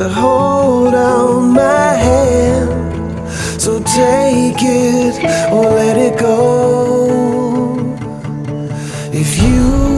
to hold out my hand. So take it or let it go. If you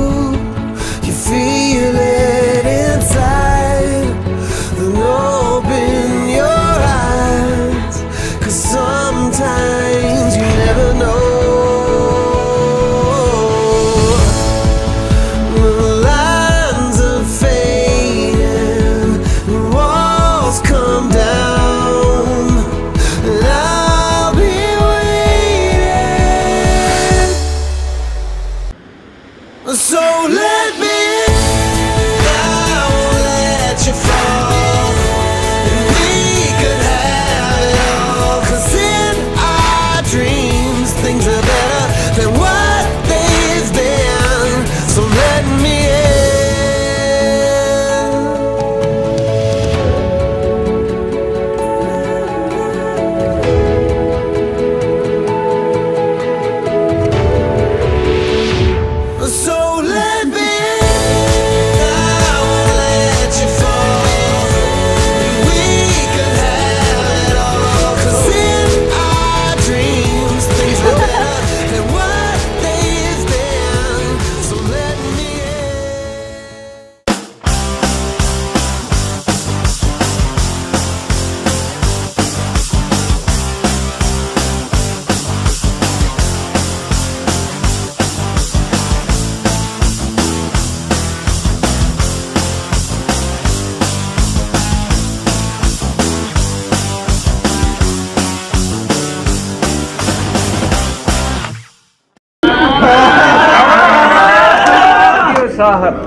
సాహర్.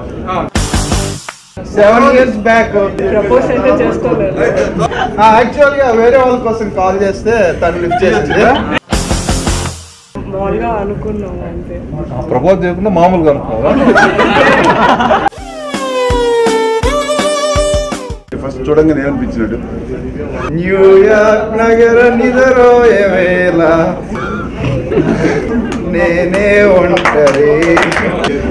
Seven years back propose అయితే యాక్చువల్గా వేరే వాళ్ళ కోసం కాల్ చేస్తే తను లిఫ్ట్ చేసింది. అనుకున్నాం ప్రపోజ్ చేయకుండా మామూలుగా అనుకున్నా ఫస్ట్ చూడంగానే ఏమనిపించినట్టు న్యూయార్క్ నగర నిదరో నేనే ఉంటే